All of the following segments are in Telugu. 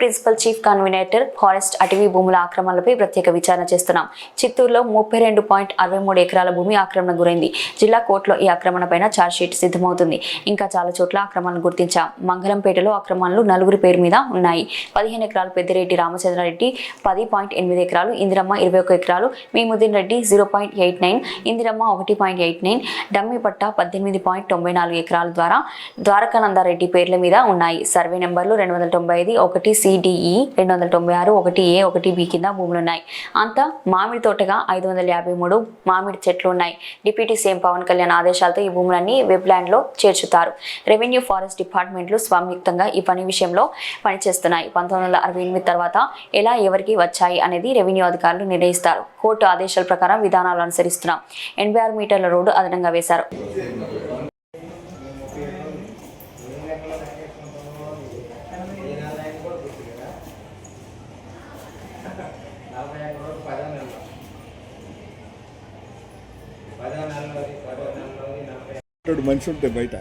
ప్రిన్సిపల్ చీఫ్ కన్వీనేటర్ ఫారెస్ట్ అటవీ భూముల ఆక్రమణలపై ప్రత్యేక విచారణ చేస్తున్నాం. చిత్తూరులో ముప్పై రెండు పాయింట్ అరవై మూడు ఎకరాల భూమి ఆక్రమణ గురైంది. జిల్లా కోర్టులో ఈ ఆక్రమణ పైన ఛార్జ్షీట్ సిద్ధమవుతుంది. ఇంకా చాలా చోట్ల ఆక్రమణలు గుర్తించాం. మంగళంపేటలో ఆక్రమణలు నలుగురి పేరు మీద ఉన్నాయి. పదిహేను ఎకరాలు పెద్దిరెడ్డి రామచంద్రారెడ్డి పది పాయింట్ ఎనిమిది ఎకరాలు ఇందిరమ్మ ఇరవై ఒక ఎకరాలు మీముద్దీన్ Reddy zero point eight nine Indiramma ఒకటి పాయింట్ ఎయిట్ నైన్ డమ్మిపట్ట పద్దెనిమిది పాయింట్ తొంభై నాలుగు ఎకరాల ద్వారా ద్వారకానందారెడ్డి పేర్ల మీద ఉన్నాయి. సర్వే నెంబర్లు రెండు వందల తొంభై ఐదు ఒకటి సి సిడిఈ రెండు వందల తొంభై ఆరు ఒకటి ఏ ఒకటి బి కింద భూములు ఉన్నాయి అంతా మామిడి తోటగా ఐదు వందల యాభై మూడు మామిడి చెట్లు ఉన్నాయి. డిప్యూటీ సీఎం పవన్ కళ్యాణ్ ఆదేశాలతో ఈ భూములన్నీ వెబ్లాండ్లో చేర్చుతారు. రెవెన్యూ ఫారెస్ట్ డిపార్ట్మెంట్లు స్వామ్యుక్తంగా ఈ పని విషయంలో పనిచేస్తున్నాయి. పంతొమ్మిది వందల అరవై ఎనిమిది తర్వాత ఎలా ఎవరికి వచ్చాయి అనేది రెవెన్యూ అధికారులు నిర్ణయిస్తారు. కోర్టు ఆదేశాల ప్రకారం విధానాలు అనుసరిస్తున్నాం. ఎనభై ఆరు మీటర్ల రోడ్డు అదనంగా వేశారు నలభై ఒక్క రోజు పదో నెలలో పదో నెలలోది పదో నెలలోది ఇక్కడ మనిషి ఉంటే బయట.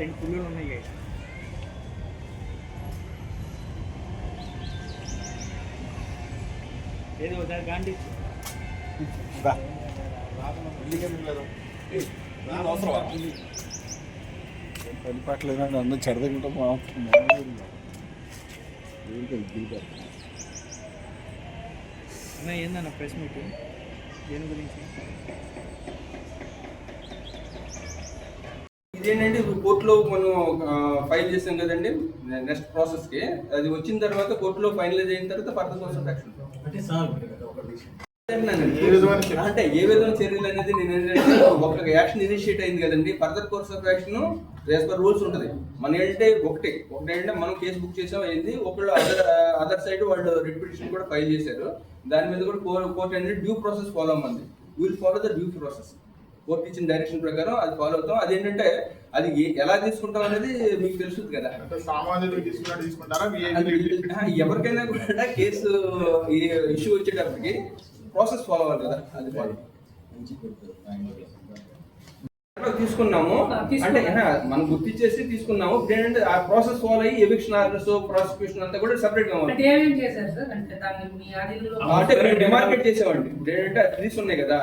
రెండు పుల్లులు ఉన్నాయి ఏదో ఒకసారి గాంధీ. రా. పని పట్లేదా అందరూ చెడదకుంటా అన్న ఏందన్న ప్రెస్ మీట్ దేని గురించి? ఇదేంటంటే ఇప్పుడు కోర్టులో మనం ఫైల్ చేసాం కదండి నెక్స్ట్ ప్రాసెస్కి. అది వచ్చిన తర్వాత కోర్టులో ఫైనలైజ్ అయిన తర్వాత ఫర్దర్ కోర్స్ ఆఫ్ యాక్షన్ అంటే ఏ విధమైన చర్యలు? అనేది నేను ఏంటంటే ఒక యాక్షన్ ఇనిషియేట్ అయింది కదండి further course of action as per rules ఉంటుంది. మన ఏంటంటే ఒకటి. ఒకటి ఏంటంటే మనం కేసు బుక్ చేసాం అయింది. ఒకళ్ళు అదర్ అదర్ సైడ్ వాళ్ళు రిట్ పిటిషన్ కూడా ఫైల్ చేశారు. దాని మీద కూడా కోర్ట్ ఏంటంటే due process follow అవ్వమంది. Will follow the due process court ఇచ్చిన డైరెక్షన్ ప్రకారం అది ఫాలో అవుతాం. అదేంటంటే అది ఎలా తీసుకుంటాం అనేది మీకు తెలుస్తుంది కదా. ఎవరికైనా కూడా కేసు ఇష్యూ వచ్చేటప్పటికి ప్రాసెస్ ఫాలో అవ్వాలి కదా. అది ఫాలో తీసుకున్నాము. అంటే మనం గుర్తించేసి తీసుకున్నాము. ఇప్పుడు ఏంటంటే ఆ ప్రాసెస్ ఫాలో అయ్యి ఎవిక్షన్ ఆర్డర్స్ ప్రాసిక్యూషన్ అంతా కూడా సెపరేట్గా ఉంది. అంటే అంటే అంటే మేము డిమార్కెట్ చేసామండి ఇప్పుడు ఏంటంటే ఉన్నాయి కదా.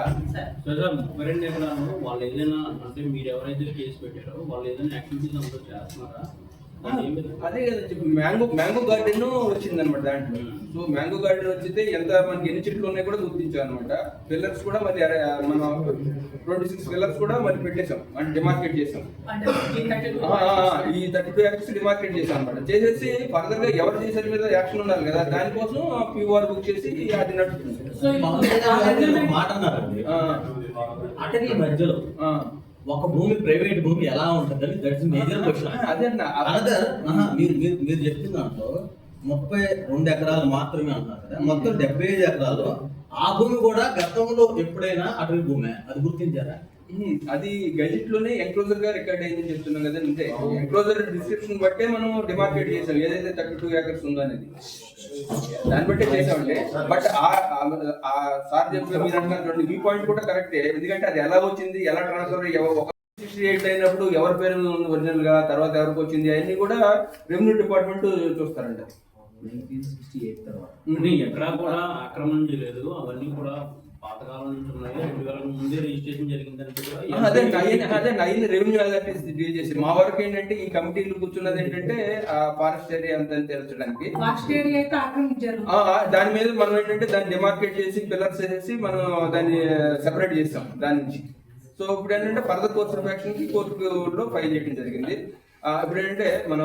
ఎకరాలు వాళ్ళు ఏదైనా అంటే మీరు ఎవరైతే కేసు పెట్టారో వాళ్ళు ఏదైనా యాక్టివిటీస్ అందులో చేస్తున్నారా? అదే కదా చెప్పి మ్యాంగో మ్యాంగో గార్డెన్ వచ్చింది అనమాట దాంట్లో. సో మ్యాంగో గార్డెన్ వచ్చితే ఎంత మనకి ఎన్ని చెట్లు ఉన్నాయి కూడా గుర్తించాం అనమాట పిల్లర్స్ కూడా మరి మన ట్వంటీ సిక్స్ పిల్లర్స్ కూడా మరి పెట్టేశాం అంటే డిమార్కెట్ చేసాం అంటే ఈ థర్టీ టూ యాక్ట్స్ డిమార్కెట్ చేసాం అనమాట చేసేసి ఫర్దర్గా ఎవరు చేసే మీద యాక్షన్ ఉండాలి కదా దానికోసం పీఓఆర్ బుక్ చేసి అది నడుస్తుంది మాట అన్నారండి మధ్యలో ఆ. ఒక భూమి ప్రైవేట్ భూమి ఎలా ఉంటుందని దట్స్ మేజర్ క్వశ్చన్ అదే మీరు మీరు మీరు చెప్తున్న దాంట్లో ముప్పై రెండు ఎకరాలు మాత్రమే అంటున్నారు కదా. మొత్తం డెబ్బై ఐదు ఎకరాలు ఆ భూమి కూడా గతంలో ఎప్పుడైనా అటవీ భూమే. అది గుర్తించారా? అది గజెట్లోనే ఎంక్లోజర్గా రికార్డ్ అయిందని చెప్తున్నాం కదా అంటే ఎంక్లోజర్ డిస్క్రిప్షన్ బట్టే మనం డిమార్కెట్ చేసాం. ఏదైతే థర్టీ టూ ఏకర్స్ ఉందో అనేది. దాన్ని బట్టే చేసామండి బట్ ఆ- సార్ చెప్పే మీరు అంటున్నారు చూడండి ఈ పాయింట్ కూడా కరెక్టే ఎందుకంటే అది ఎలా వచ్చింది ఎలా ట్రాన్స్ఫర్ ఒక సిక్స్టీ ఎయిట్ అయినప్పుడు ఎవరి పేరు ఉంది ఒరిజినల్గా తర్వాత ఎవరికి వచ్చింది అవన్నీ కూడా రెవెన్యూ డిపార్ట్మెంట్ చూస్తారంట. అంటే ఎక్కడా కూడా ఆక్రమణ చేయలేదు అవన్నీ కూడా అదే అయ్యని రెవెన్యూ అథారిటీస్ డీల్ చేసి మా వరకు ఏంటంటే ఈ కమిటీలు కూర్చున్నది ఏంటంటే ఆ ఫారెస్ట్ ఏరియా అంతా ఆ, దాని మీద మనం ఏంటంటే దాన్ని డిమార్కెట్ చేసి పిల్లర్స్ వేసేసి మనం దాన్ని సెపరేట్ చేస్తాం దాని నుంచి. సో ఇప్పుడు ఏంటంటే ఫర్దర్ కోర్స్ ఆఫ్ యాక్షన్కి కోర్టులో ఫైల్ చేయడం జరిగింది. ఇప్పుడు ఏంటంటే మన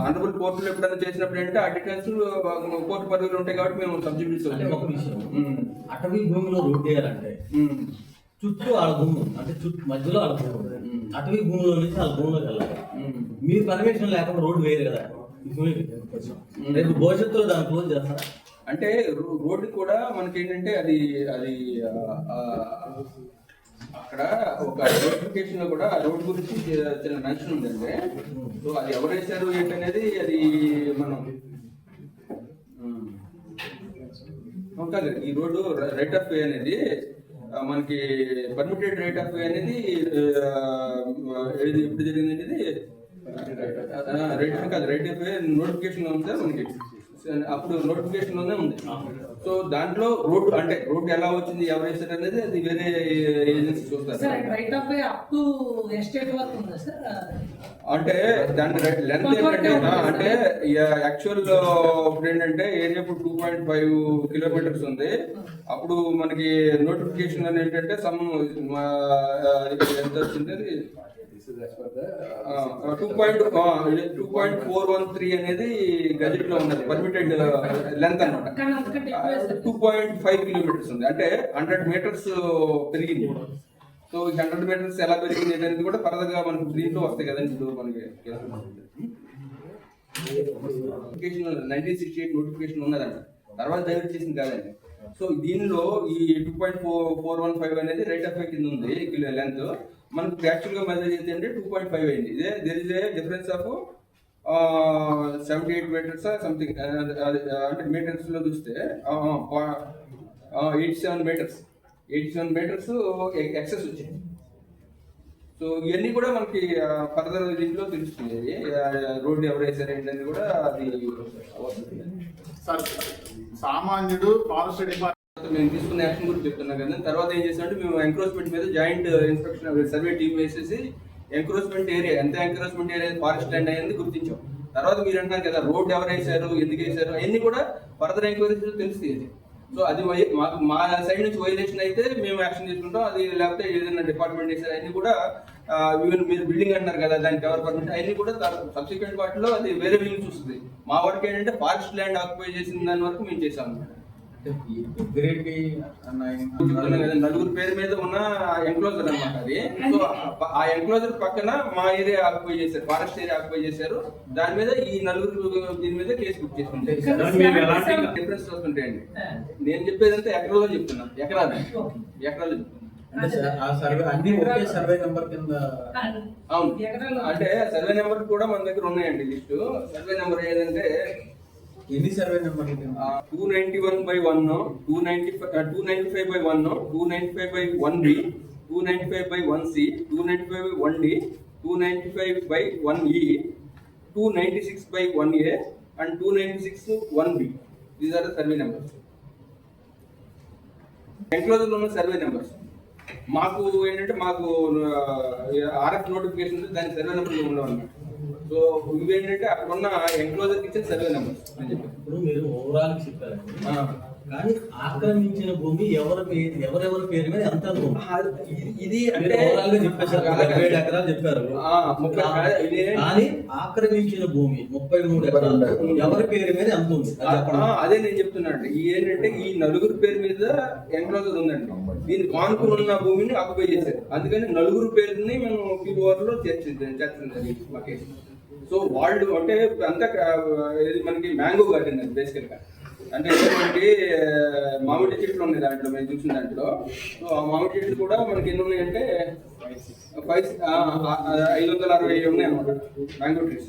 అనరబుల్ కోర్టులో ఎప్పుడైనా చేసినప్పుడు ఏంటంటే ఆ కోర్టు పరిధిలో ఉంటాయి కాబట్టి మేము సబ్జెక్ట్ ఒక విషయం. అటవీ భూమిలో రోడ్డు వేయాలంటే చుట్టూ వాళ్ళ భూమి ఉంది. అంటే చుట్టూ మధ్యలో వాళ్ళ భూమి ఉంది. అటవీ భూమిలో నుంచి వాళ్ళ భూమిలోకి వెళ్ళాలి. మీరు పర్మిషన్ లేకుండా రోడ్డు వేయరు కదా. రేపు భవిష్యత్తులో దాన్ని క్లోజ్ చేస్తారా? అంటే రోడ్డు కూడా మనకి ఏంటంటే అది అది ఆ, ఆ, అక్కడ ఒక నోటిఫికేషన్లో కూడా రోడ్ గురించి చిన్న మెన్షన్ ఉందండి. సో అది ఎవరు వేశారు ఏంటనేది అది మనం కాదు ఈ రోడ్డు రైట్ ఆఫ్ వే అనేది మనకి పర్మిటెడ్ రైట్ ఆఫ్ వే అనేది ఆ, ఎప్పుడు జరిగింది అనేది రైట్ కాదు రైట్ అయిపోయి నోటిఫికేషన్ ఉంది మనకి. అప్పుడు నోటిఫికేషన్లోనే ఉంది. సో దాంట్లో రోడ్ అంటే రోడ్ ఎలా వచ్చింది ఎవరు వేసారు అనేది అది వేరే ఏజెన్సీ చూస్తారు. Sir right of up estate వరకు ఉందా సార్ అంటే దాని లెంత్ ఏంటంటే అంటే యాక్చువల్ ఇప్పుడు ఏంటంటే ఏరియా ఇప్పుడు టూ పాయింట్ ఫైవ్ కిలోమీటర్స్ ఉంది. అప్పుడు మనకి నోటిఫికేషన్ అని ఏంటంటే సమ్ ఎంత వచ్చింది two point two point four one three అనేది గజెట్లో ఉన్నది పర్మిటెడ్ లెంత్ అనమాట టూ పాయింట్ ఫైవ్ కిలోమీటర్స్ ఉంది. అంటే హండ్రెడ్ మీటర్స్ పెరిగింది. సో ఈ హండ్రెడ్ మీటర్స్ ఎలా పెరిగింది అనేది కూడా ఫర్దర్గా మనకి దీంట్లో వస్తాయి కదండి. ఇప్పుడు మనకి notification nineteen sixty eight notification ఉన్నదంట. తర్వాత డైవర్ట్ చేసింది కాదండి. సో దీనిలో ఈ two point four four one five అనేది రైట్ ఆఫ్ కింద ఉంది కిలో లెంత్ మనకు యాక్చువల్గా మెజర్ చేస్తే అంటే టూ పాయింట్ ఫైవ్ అయింది. ఇదే there is a difference of seventy eight metres something అంటే మీటర్స్లో చూస్తే eighty seven metres eighty seven metres excess వచ్చింది సో ఇవన్నీ కూడా మనకి ఫర్దర్ దీంట్లో తెలుస్తుంది. రోడ్డు ఎవరు వేసారు ఏంటని కూడా అది సార్ సామాన్యుడు ఫారెస్ట్ డిపార్ట్మెంట్ మేము తీసుకున్న యాక్షన్ గురించి చెప్తున్నాం కదా. తర్వాత ఏం చేసామంటే మేము ఎంక్రోచ్మెంట్ మీద జాయింట్ ఇన్స్పెక్షన్ సర్వే టీమ్ వేసేసి ఎంక్రోచ్మెంట్ ఏరియా ఎంత ఎంక్రోచ్మెంట్ ఏరియా ఫారెస్ట్ ల్యాండ్ అయ్యింది గుర్తించాం. తర్వాత మీరు అంటున్నారు కదా రోడ్ ఎవరు వేసారు ఎందుకు వేసారు అవన్నీ కూడా ఫర్దర్ ఎంక్వైరీస్ తెలుస్తాయి సో అది మాకు మా సైడ్ నుంచి వైలేషన్ అయితే మేము యాక్షన్ తీసుకుంటాం. అది లేకపోతే ఏదైనా డిపార్ట్మెంట్ చేసారు అవన్నీ కూడా ఈవెన్ మీరు బిల్డింగ్ అంటున్నారు కదా దానికి ఎవరు పర్మిషన్ అవన్నీ కూడా సబ్సిక్వెంట్ వాటిలో అది వేరే వీళ్ళు చూస్తుంది మా వరకు ఏంటంటే ఫారెస్ట్ ల్యాండ్ ఆక్యుపై చేసిన దాని వరకు మేము చేసాం పెద్దిరెడ్డి నలుగురు పేరు మీద ఉన్న ఎంక్లోజర్ అన్నమాట అది. సో ఆ- ఎంక్లోజర్ పక్కన మా ఏరియా ఆక్యుపై చేశారు ఫారెస్ట్ ఏరియా ఆక్యుపై చేశారు. దాని మీద ఈ నలుగురు దీని మీద కేసు బుక్ ఎలాంటి డిఫరెన్స్ వస్తుంటాయండి నేను చెప్పేదంతా ఎకరాలో చెప్తున్నా ఎకరాలు. ఎకరాలు చెప్తున్నా. అన్ని ఒకే సర్వే నెంబర్ కింద అవును. ఎకరాలు. అంటే సర్వే నెంబర్ కూడా మన దగ్గర ఉన్నాయండి లిస్టు. సర్వే నెంబర్ ఏదంటే ఎన్ని survey number two ninety one by one two ninety five two ninety five by one two ninety five by one B two ninety five by one C two ninety five by one D two ninety five by one E two ninety six by one A and two ninety six one B these are the survey numbers enclosure ఉన్న సర్వే నెంబర్స్ మాకు ఏంటంటే మాకు ఆర్ఎఫ్ నోటిఫికేషన్ ఉంది దాని సర్వే నెంబర్ ఉండవు అన్నమాట. సో ఇవి ఏంటంటే అక్కడ ఉన్న ఎన్క్లోజర్ ఇచ్చిన సర్వే అని చెప్పి ఇప్పుడు మీరు ఓవరాల్ చెప్పారండి ఆ. కానీ ఆక్రమించిన భూమి ఎవరి పేరు ఎవరెవరి పేరు మీద ఎంత ఇది- అంటే ఏడు ఎకరాలు చెప్పారు. కానీ ఆక్రమించిన భూమి ముప్పై మూడు ఎకరాలు. ఎవరి పేరు మీద ఎంత ఉంది? అది నేను చెప్తున్నాను ఈ ఏంటంటే ఈ నలుగురు పేరు మీద ఎన్క్లోజర్ ఉందండి. దీని కానుకుని ఉన్న భూమిని ఆక్యుపై చేశారు. అందుకని నలుగురు పేరుని మేము పీఓఆర్లో చేర్చింది చేర్చడం జరిగింది. సో వాళ్ళు అంటే అంతా ఇది మనకి మ్యాంగో గార్డెన్ అది బేసికల్గా. అంటే మనకి మామిడి చెట్లు ఉన్నాయి దాంట్లో మేము చూసిన దాంట్లో. సో ఆ మామిడి చెట్లు కూడా మనకి ఎన్ని ఉన్నాయంటే ఫైవ్ ఐదు వందల అరవై ఉన్నాయి అనమాట మ్యాంగో ట్రీస్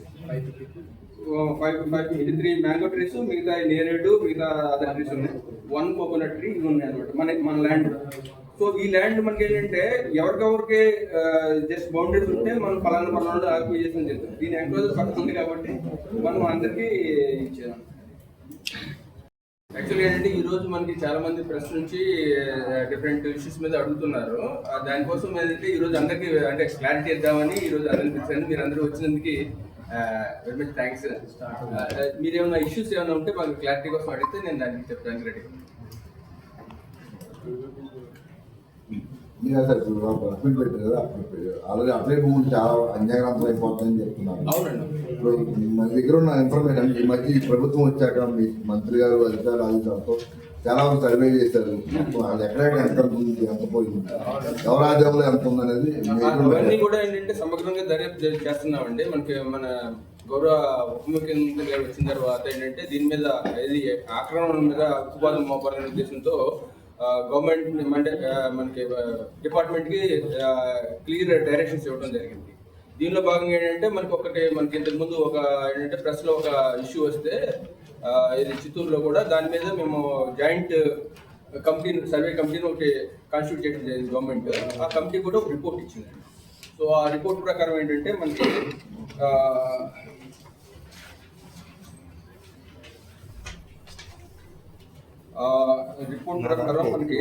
ఫైవ్ ఫైవ్ ఇది త్రీ మ్యాంగో ట్రీస్ మిగతా నేరేడు మిగతా అదర్ ట్రీస్ ఉన్నాయి. వన్ కోకోనట్ ట్రీ ఇవి ఉన్నాయి అనమాట మన మన ల్యాండ్ సో ఈ ల్యాండ్ మనకి ఏంటంటే ఎవరికెవరికి జస్ట్ బౌండరీస్ ఉంటే మనం పలానా పలానా ఆక్యుపై చేసిన చెప్తాం దీని ఎంక్లోజర్ పక్కన ఉంది కాబట్టి మనం అందరికీ ఇచ్చేదాం యాక్చువల్లీ ఏంటంటే ఈ రోజు మనకి చాలా మంది ప్రెస్ నుంచి డిఫరెంట్ ఇష్యూస్ మీద అడుగుతున్నారు. దానికోసం ఏంటంటే ఈ రోజు అందరికీ అంటే క్లారిటీ ఇద్దామని ఈ రోజు అందరికీ పిలిచాను. మీరు అందరూ వచ్చినందుకు వెరీ మచ్ థ్యాంక్స్ మీరు ఏమైనా ఇష్యూస్ ఏమైనా ఉంటే మాకు క్లారిటీ కోసం అడిగితే నేను దానికి చెప్పడానికి రెడీ మీరు పెట్టారు కదా ఆల్రెడీ అప్లై భూములు చాలా అన్యాయవంతం అయిపోతుందని చెప్తున్నారు. అవునండి. ఇప్పుడు మన దగ్గర ఉన్న ఇన్ఫర్మేషన్ ఈ మధ్య ఈ ప్రభుత్వం వచ్చాక మీ మంత్రి గారు అధికారులు ఆదేశాలతో చాలా మంది సర్వే చేశారు. అది ఎక్కడెక్కడ ఎంత ఉంది ఎంత పోయింది ఎవరి ఆదాయంలో ఎంత ఉంది అనేది అవన్నీ కూడా ఏంటంటే సమగ్రంగా దర్యాప్తు చేస్తున్నామండి. మనకి మన గౌరవ ఉప ముఖ్యమంత్రి గారు వచ్చిన తర్వాత ఏంటంటే దీని మీద ఇది ఆక్రమణ మీద ఉక్కుపాదం మోపాలనే ఉద్దేశంతో గవర్నమెంట్ అంటే మనకి డిపార్ట్మెంట్కి క్లియర్ డైరెక్షన్స్ ఇవ్వడం జరిగింది. దీనిలో భాగంగా ఏంటంటే మనకి ఒకటి మనకి ఇంతకు ముందు ఒక ఏంటంటే ప్రెస్లో ఒక ఇష్యూ వస్తే ఇది చిత్తూరులో కూడా దాని మీద మేము జాయింట్ కమిటీ సర్వే కమిటీని ఒకటి కాన్స్టిట్యూట్ చేయడం జరిగింది గవర్నమెంట్ ఆ కమిటీ కూడా ఒక రిపోర్ట్ ఇచ్చింది. సో ఆ రిపోర్ట్ ప్రకారం ఏంటంటే మనకి ఆ, ఆ, రిపోర్ట్ ప్రకారం మనకి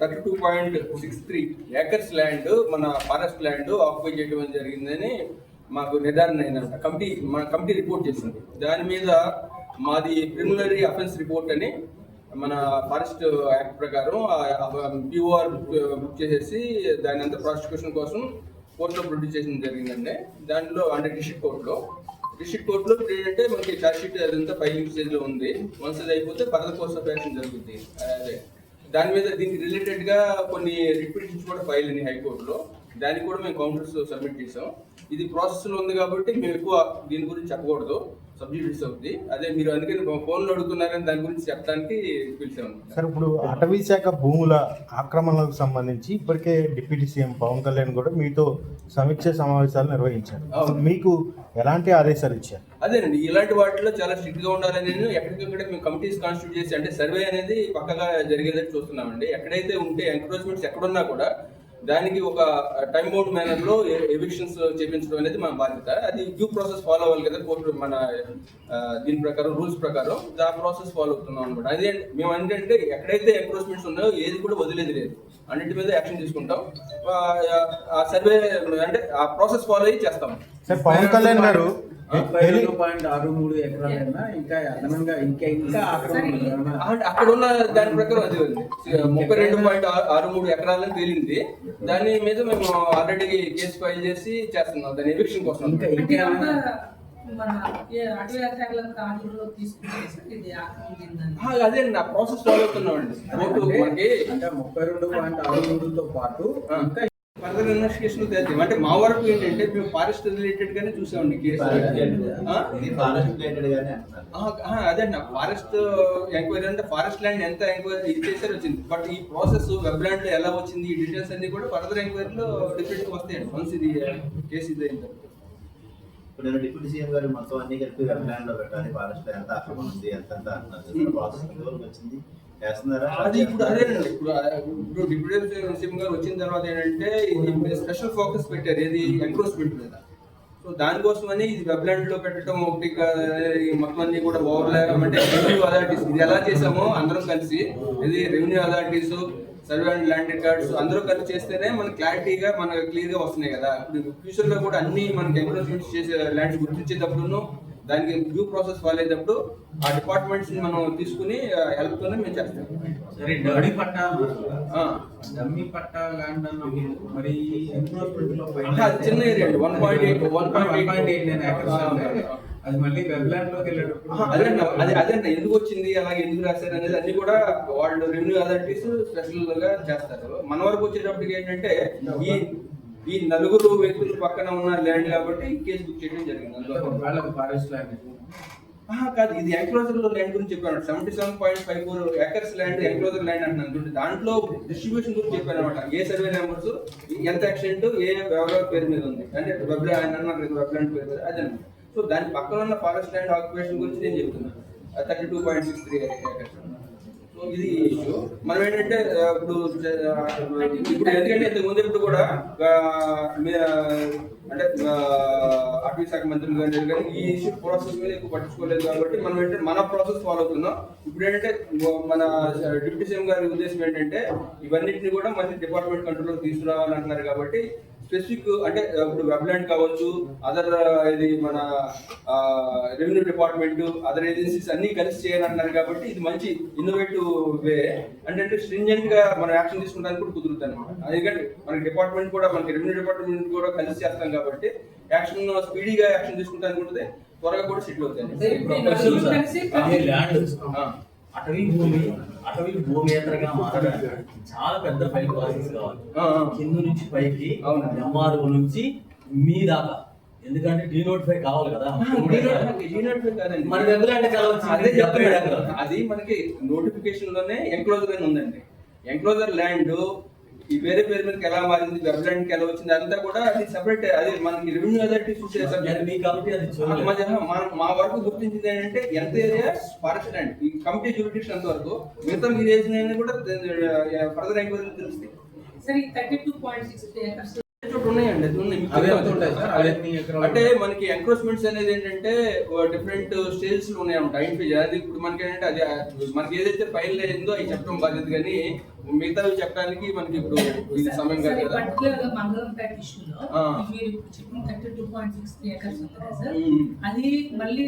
thirty two point six three acres land మన ఫారెస్ట్ ల్యాండ్ ఆక్యుపై చేయడం జరిగిందని మాకు నిర్ధారణ అయిందంట. కమిటీ మన కమిటీ రిపోర్ట్ చేసింది. దాని మీద మాది ప్రిమినరీ అఫెన్స్ రిపోర్ట్ అని మన ఫారెస్ట్ యాక్ట్ ప్రకారం పిఓఆర్ బుక్ చేసేసి దాని అంతా ప్రాసిక్యూషన్ కోసం కోర్టులో ప్రొడ్యూస్ చేయడం జరిగిందండి. దాంట్లో అంటే డిస్ట్రిక్ట్ కోర్టులో డిస్ట్రిక్ట్ కోర్టులో ఇప్పుడు ఏంటంటే మనకి చార్జ్ షీట్ అదంతా ఫైలింగ్ స్టేజ్లో ఉంది. వన్స్ అది అయిపోతే ఫర్దర్ కోర్స్ ఆఫ్ యాక్షన్ జరుగుతుంది అదే. దాని మీద దీనికి రిలేటెడ్గా కొన్ని రిపిటిషన్స్ కూడా ఫైల్ అయినాయి హైకోర్టులో దానికి కూడా మేము కౌంటర్స్ సబ్మిట్ చేసాం ఇది ప్రాసెస్లో ఉంది కాబట్టి మేము ఎక్కువ దీని గురించి చెప్పకూడదు. సబ్జెక్ట్స్ అవుతుంది అదే మీరు అందుకని ఫోన్లో అడుగుతున్నారని దాని గురించి చెప్పడానికి పిలిచాము సార్ ఇప్పుడు అటవీ శాఖ భూముల ఆక్రమణలకు సంబంధించి ఇప్పటికే డిప్యూటీ సీఎం పవన్ కళ్యాణ్ కూడా మీతో సమీక్ష సమావేశాలు నిర్వహించారు. మీకు ఎలాంటి ఆదేశాలు ఇచ్చారు? అదేనండి. ఇలాంటి వాటిలో చాలా స్ట్రిక్ట్గా ఉండాలని నేను ఎక్కడికక్కడ మేము కమిటీస్ కాన్స్టిట్యూట్ చేసి అంటే సర్వే అనేది పక్కగా జరిగేదని చూస్తున్నామండి. ఎక్కడైతే ఉంటే ఎంక్రోచ్మెంట్స్ ఎక్కడున్నా కూడా దానికి ఒక టైమ్ అవుట్ మేనర్లో ఎవిక్షన్స్ చేపించడం అనేది మన బాధ్యత. అది డ్యూ ప్రాసెస్ ఫాలో అవ్వాలి కదా కోర్టు మన దీని ప్రకారం రూల్స్ ప్రకారం ఆ ప్రాసెస్ ఫాలో అవుతున్నాం అనమాట అదే మేము ఏంటంటే ఎక్కడైతే ఎంక్రోచ్మెంట్స్ ఉన్నాయో ఏది కూడా వదిలేదు లేదు. అన్నిటి మీద యాక్షన్ తీసుకుంటాం. ఆ, ఆ సర్వే అంటే ఆ ప్రాసెస్ ఫాలో అయ్యి చేస్తాం. సార్ పవన్ కళ్యాణ్ గారు పాయింట్ ఆరు మూడు ఎకరాలైనా ఇంకా అదనంగా ఇంకా ఇంకా అక్కడ ఉన్న దాని ప్రకారం అది ముప్పై రెండు పాయింట్ ఆరు మూడు ఎకరాలని తేలింది. దాని మీద మేము ఆల్రెడీ కేసు ఫైల్ చేసి చేస్తున్నాం. దాని ఎవిక్షన్ కోసం ఇంకా ఇంకా అదే నా ప్రాసెస్ ఫాలో మనకి అంటే ముప్పై రెండు పాయింట్ ఆరు మూడుతో పాటు ఇంకా ఫర్దర్ ఇన్వెస్టిగేషన్ తేల్చాం అంటే మా వరకు ఏంటంటే మేము ఫారెస్ట్ రిలేటెడ్ గానే చూసామండి కేసు అదే నా ఫారెస్ట్ ఎంక్వైరీ అంటే ఫారెస్ట్ ల్యాండ్ ఎంత ఎంక్వైరీ ఇచ్చేసారి వచ్చింది. బట్ ఈ ప్రాసెస్ వెబ్ ల్యాండ్లో ఎలా వచ్చింది ఈ డీటెయిల్స్ అన్ని కూడా ఫర్దర్ ఎంక్వైరీలో డిఫరెంట్ వస్తాయండి. వన్స్ ఇది కేసు ఇది అయిన తర్వాత. ఇప్పుడు నేను డిప్యూటీ సీఎం గారు మొత్తం అన్ని కలిపి వెబ్ ల్యాండ్లో పెట్టాలి. ఫారెస్ట్ ఎంత ఆక్రమణ ఉంది ఎంత ప్రాసెస్ ఎంతవరకు వచ్చింది? అది ఇప్పుడు అదేనండి. ఇప్పుడు ఆ, ఇప్పుడు డిప్యూటీ సీఎం గారు వచ్చిన తర్వాత ఏంటంటే ఇది స్పెషల్ ఫోకస్ పెట్టారు. ఇది ఎంక్రోచ్మెంట్ మీద. సో దానికోసమని ఇది వెబ్ ల్యాండ్లో పెట్టడం ఒకటి మొత్తం అన్ని కూడా ఓవర్ అంటే రెవెన్యూ అథారిటీస్ ఇది ఎలా చేసామో అందరం కలిసి ఇది revenue authorities survey and land records అందరూ కలిసి చేస్తేనే మనకి క్లారిటీగా మనకు క్లియర్గా వస్తున్నాయి కదా. ఇప్పుడు ఫ్యూచర్లో కూడా అన్ని మనకి ఎంక్రోచ్మెంట్ చేసే ల్యాండ్స్ గుర్తించేటప్పుడు దానికి డ్యూ ప్రాసెస్ ఫాలో అయ్యేటప్పుడు ఆ డిపార్ట్మెంట్స్ మనం తీసుకుని హెల్ప్ తోనే మేము చేస్తాం. సరే డబ్బీ పట్టా. డమ్మీ పట్టా ల్యాండ్ మరి చిన్న ఏరియా అండి. One point eight one point eight అది మళ్ళీ వెబ్ ల్యాండ్లోకి వెళ్ళేటప్పుడు అదే అదే అదే ఎందుకు వచ్చింది అలాగే ఎందుకు రాశారు అనేది అన్ని కూడా వాళ్ళు రెవెన్యూ అథారిటీస్ స్పెషల్గా చేస్తారు. మన వరకు వచ్చేటప్పటికి ఏంటంటే ఈ ఈ నలుగురు వ్యక్తుల పక్కన ఉన్న ల్యాండ్ కాబట్టి కేసు బుక్ చేయడం జరిగింది. వాళ్ళకి ఫారెస్ట్ ల్యాండ్ కాదు ఇది ఎంక్లోజర్ ల్యాండ్ గురించి చెప్పాను. Seventy seven point five four acres land enclosure land అంటున్నాను దాంట్లో డిస్ట్రిబ్యూషన్ గురించి చెప్పాను అనమాట ఏ సర్వే నెంబర్స్ ఎంత ఎక్సెంట్ ఏ ఎవరెవరి పేరు మీద ఉంది. అంటే వెబ్ ఆయన అన్నారు వెబ్ ల్యాండ్ పేరు మీద అదే సో దాని పక్కన ఉన్న ఫారెస్ట్ ల్యాండ్ ఆక్యుపేషన్ గురించి నేను చెప్తున్నాను. Thirty two point six three acres. ఇది మనం ఏంటంటే ఇప్పుడు ఇప్పుడు ఎందుకంటే ఇంతకు ముందు ఇప్పుడు కూడా అంటే అటవీ శాఖ మంత్రులు కానీ కానీ ఈ ఇష్యూ ప్రాసెస్ మీద ఎక్కువ పట్టించుకోలేదు కాబట్టి మనం ఏంటంటే మన ప్రాసెస్ ఫాలో అవుతున్నాం. ఇప్పుడు ఏంటంటే మన డిప్యూటీ సీఎం గారి ఉద్దేశం ఏంటంటే ఇవన్నిటిని కూడా మంచి డిపార్ట్మెంట్ కంట్రోల్ తీసుకురావాలంటున్నారు కాబట్టి స్పెసిఫిక్ అంటే ఇప్పుడు వెబ్లాండ్ కావచ్చు అదర్ ఇది మన రెవెన్యూ డిపార్ట్మెంట్ అదర్ ఏజెన్సీస్ అన్ని కలిసి చేయాలన్నారు కాబట్టి ఇది మంచి ఇన్నోవేటివ్ వే. అంటే స్ట్రింజెంట్గా మనం యాక్షన్ తీసుకుంటానికి కూడా కుదురుతుంది అనమాట ఎందుకంటే మన డిపార్ట్మెంట్ కూడా మనకి రెవెన్యూ డిపార్ట్మెంట్ కూడా కలిసి చేస్తాం కాబట్టి యాక్షన్ స్పీడీగా యాక్షన్ తీసుకుంటానికి ఉంటుంది త్వరగా కూడా సెటిల్ అవుతాయి. అటవీ భూమి అటవీ భూమియేతరగా మారడానికి చాలా పెద్ద ఫైల్ ప్రాసెస్ కావాలి. కింద నుంచి పైకి. ఎంఆర్ఓ నుంచి మీ దాకా ఎందుకంటే డీనోటిఫై కావాలి కదా మన దగ్గర అంటే చాలా. అదే. ఎకరాలు. అది మనకి నోటిఫికేషన్లోనే ఎంక్లోజర్ అని ఉందండి ఎంక్లోజర్ ల్యాండ్ ఈ వేరే పేరు మీదకి ఎలా మారింది? వెబ్ ల్యాండ్కి ఎలా వచ్చింది? అంతా కూడా అది సెపరేట్ అది మనకి రెవెన్యూ అథారిటీస్ చూసే అది సబ్జెక్ట్ మీ కమిటీ అది మా వరకు గుర్తించింది ఏంటంటే ఎంత ఏరియా? ఫారెస్ట్ ల్యాండ్ ఈ కమిటీ జ్యూరిడిక్షన్ ఎంత వరకు. మిగతా మీరు వేసిన కూడా ఫర్దర్ ఎంక్వైరీ తెలుస్తాయి. ఉన్నాయండి అది అంటే మనకి ఎంక్రోచ్మెంట్స్ అనేది ఏంటంటే డిఫరెంట్ స్టేజ్స్లో ఉన్నాయి ఐడెంటిఫై అది ఇప్పుడు మనకి ఏంటంటే అది మనకి ఏదైతే ఫైల్ లేదో అవి చెప్పడం బాధ్యత. కానీ మిగతావి చెప్పడానికి మనకి ఇప్పుడు ఇది సమయం కాదు కదా. అది మళ్ళీ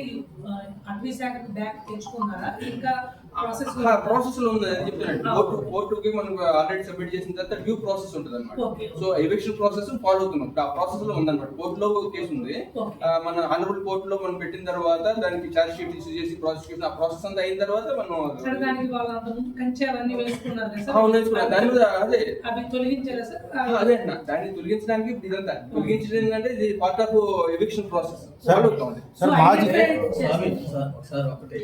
అటవీ శాఖకు బ్యాక్ తెచ్చుకున్నారా? ఇంకా ప్రాసెస్ ప్రాసెస్లో ఉంది అని చెప్తున్నాను కోర్టు కోర్టుకి మనం ఆల్రెడీ సబ్మిట్ చేసిన తర్వాత డ్యూ ప్రాసెస్ ఉంటుంది అనమాట. సో ఎవిక్షన్ ప్రాసెస్ ఫాలో అవుతున్నాం. ఆ ప్రాసెస్లో ఉందన్నమాట. కోర్టులో కేసు ఉంది. మన ఆనరబుల్ కోర్టులో మనం పెట్టిన తర్వాత దానికి ఛార్జ్ షీట్ ఇష్యూ చేసి ప్రాసిక్యూషన్ ఆ ప్రాసెస్ అంతా అయిన తర్వాత మనం. దాని మీద అదే. అదే అన్న. దాన్ని తొలగించడానికి ఇదంతా. తొలగించడం ఏంటంటే ఇది part of eviction process follow అవుతాం సార్ So, మాజీ identify స్వామి చేస్తారు. సార్ ఒకసారి ఒకటి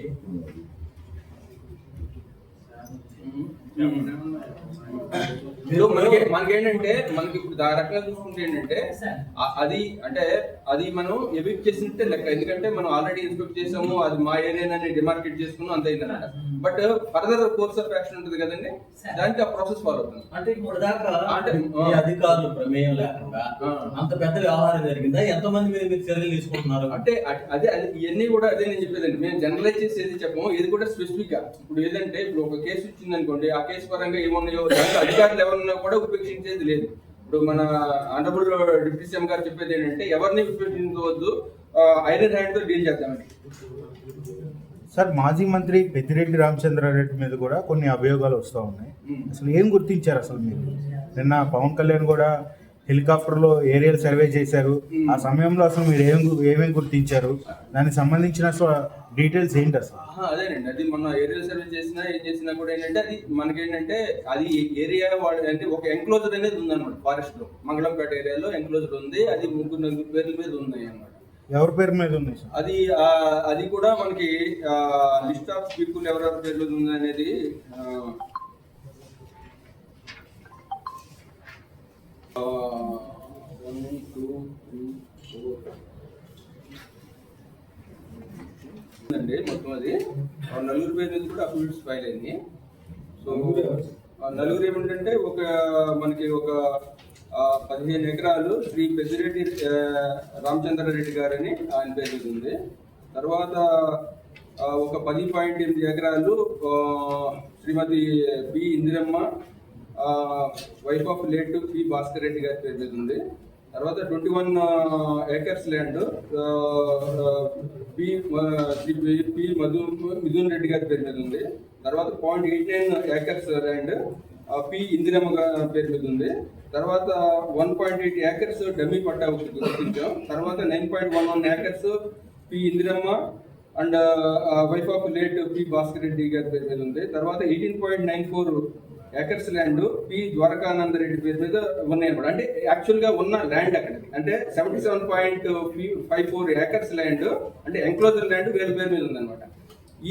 మీరు మనకి మనకేంటంటే మనకి ఇప్పుడు ఆ రకంగా చూసుకుంటే ఏంటంటే అది అంటే అది మనం ఎవిక్ట్ చేసినట్టే లెక్క. ఎందుకంటే మనం ఆల్రెడీ ఇన్స్పెక్ట్ చేసాము అది మా ఏరియాని డిమార్కెట్ చేసుకున్నాం అంత అయిందన్నమాట but further course of action ఉంటుంది కదండి. దానికి ఆ ప్రాసెస్ ఫాలో అవుతుంది. అంటే ఇప్పుడు దాకా అంటే, అధికారులు ప్రమేయం లేకుండా. అంత పెద్ద వ్యవహారం జరిగిందా? ఎంత మంది మీద మీరు చర్యలు తీసుకుంటున్నారు? అంటే అదే అదే ఇవన్నీ కూడా అదే నేను చెప్పేదండి. మేము జనరలైజ్ చేసి ఏది చెప్పము. ఇది కూడా స్పెసిఫిక్గా. ఇప్పుడు ఏదంటే ఇప్పుడు ఒక కేసు వచ్చింది అనుకోండి ఆ కేసు పరంగా ఏమున్నాయో అధికారులు ఎవరున్నా కూడా ఉపేక్షించేది లేదు. ఇప్పుడు మన ఆనరబుల్ డిప్యూటీ సీఎం గారు చెప్పేది ఏంటంటే ఎవరిని ఉపేక్షించవద్దు ఐరన్ హ్యాండ్తో డీల్ చేద్దామని. సార్ మాజీ మంత్రి పెద్దిరెడ్డి రామచంద్రారెడ్డి మీద కూడా కొన్ని అభియోగాలు వస్తూ ఉన్నాయి. అసలు ఏం గుర్తించారు అసలు మీరు? నిన్న పవన్ కళ్యాణ్ కూడా హెలికాప్టర్లో ఏరియల్ సర్వే చేశారు. ఆ సమయంలో అసలు మీరు ఏం ఏమేమి గుర్తించారు? దానికి సంబంధించిన డీటెయిల్స్ ఏంటి అసలు? అదేనండి. అది మొన్న ఏరియల్ సర్వే చేసినా ఏం చేసినా కూడా ఏంటంటే అది మనకేంటంటే అది ఏరియా వాడు అంటే ఒక ఎంక్లోజర్ అనేది ఉందన్నమాట ఫారెస్ట్లో మంగళంపేట ఏరియాలో ఎంక్లోజర్ ఉంది. అది ముగ్గురు నలుగురు పేర్ల మీద ఉన్నాయి అన్నమాట. ఎవరి పేరు మీద ఉన్నాయి సార్? అది అది కూడా మనకి లిస్ట్ ఆఫ్ పీపుల్ ఎవరెవరి పేరు మీద ఉంది అనేది అండి ఉందండి మొత్తం అది. ఆ నలుగురు పేరు మీద కూడా అఫిడవిట్స్ ఫైల్ అయింది. సో ఆ నలుగురు ఏమిటంటే ఒక మనకి ఒక పదిహేను ఎకరాలు శ్రీ పెద్దిరెడ్డి రామచంద్రారెడ్డి గారని ఆయన పేరు ఉంది. తర్వాత ఒక పది పాయింట్ ఎనిమిది ఎకరాలు Shrimati B Indiramma wife of late P Bhaskar Reddy గారి పేరు మీద ఉంది. తర్వాత twenty one acres land P P Madhu Mithun Reddy గారి పేరు మీద ఉంది. తర్వాత point eight nine acres land P Indiramma గారి పేరు మీద ఉంది. తర్వాత one point eight acres dummy patta ఒకటి గుర్తించాం. తర్వాత nine point one one acres P Indiramma and wife of late P Bhaskar Reddy గారి పేరు మీద ఉంది. తర్వాత eighteen point nine four acres land P Dwarakananda Reddy పేరు మీద ఉన్నాయి అనమాట. అంటే యాక్చువల్గా ఉన్న ల్యాండ్ అక్కడ. అంటే seventy seven point five four acres land అంటే ఎంక్లోజర్ ల్యాండ్ వీళ్ళ పేరు మీద ఉందన్నమాట.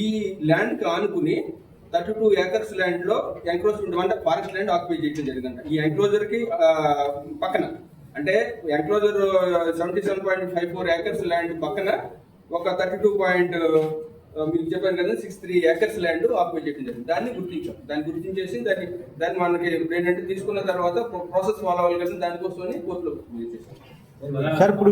ఈ ల్యాండ్కి ఆనుకుని థర్టీ టూ ఏకర్స్ ల్యాండ్లో లో అంటే ఫారెస్ట్ ల్యాండ్ ఆక్యుపై చేయడం జరిగిందంట ఈ ఎంక్లోజర్కి పక్కన అంటే enclosure seventy seven point five four acres land పక్కన ఒక థర్టీ టూ పాయింట్ మీకు చెప్పాను కదా six three acres land occupy చేయడం జరిగింది. దాన్ని గుర్తించాం. దాన్ని గుర్తించేసి దాన్ని దాన్ని మనకి ఏంటంటే తీసుకున్న తర్వాత ప్రాసెస్ ఫాలో అవ్వాలి కదా దానికోసమని కోర్టులో సార్ ఇప్పుడు